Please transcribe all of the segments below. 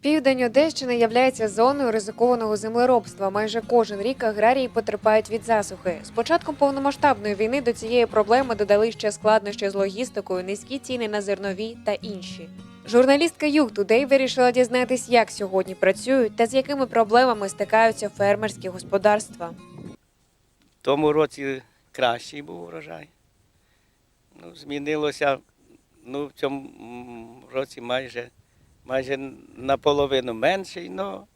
Південь Одещини являється зоною ризикованого землеробства. Майже кожен рік аграрії потерпають від засухи. З початком повномасштабної війни до цієї проблеми додали ще складнощі з логістикою, низькі ціни на зернові та інші. Журналістка Юг Тудей вирішила дізнатись, як сьогодні працюють та з якими проблемами стикаються фермерські господарства. В тому році кращий був урожай. Ну, змінилося ну, в цьому році майже, майже наполовину менший, но,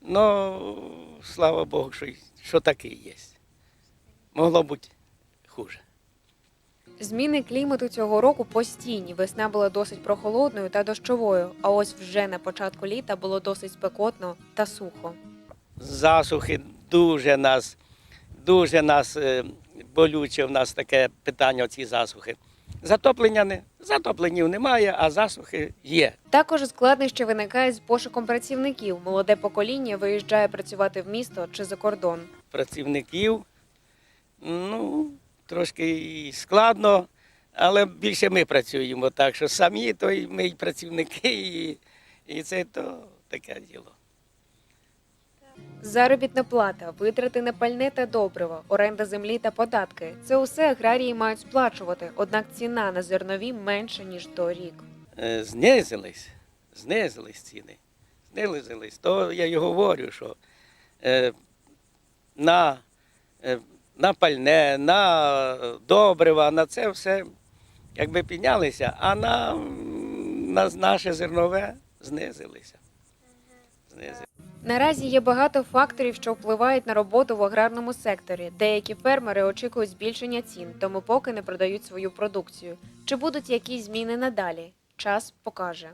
но слава Богу, що, що такий є. Могло бути хуже. Зміни клімату цього року постійні. Весна була досить прохолодною та дощовою, а ось вже на початку літа було досить спекотно та сухо. Засухи дуже нас, дуже нас е, болюче в нас таке питання оці засухи. Затоплення не, затопленів немає, а засухи є. Також складнощі виникають з пошуком працівників. Молоде покоління виїжджає працювати в місто чи за кордон. працівників. Ну, трошки і складно, але більше ми працюємо, так що самі, то й ми й працівники, і, і це то таке діло. Заробітна плата, витрати на пальне та добрива, оренда землі та податки це усе аграрії мають сплачувати. Однак ціна на зернові менша ніж торік. Е, Знизились, знизились ціни. Знизились. То я й говорю, що е, на, е, на пальне, на добрива, на це все якби піднялися, а на, на наше зернове знизилися. Знизилися. Наразі є багато факторів, що впливають на роботу в аграрному секторі. Деякі фермери очікують збільшення цін, тому поки не продають свою продукцію. Чи будуть якісь зміни надалі? Час покаже.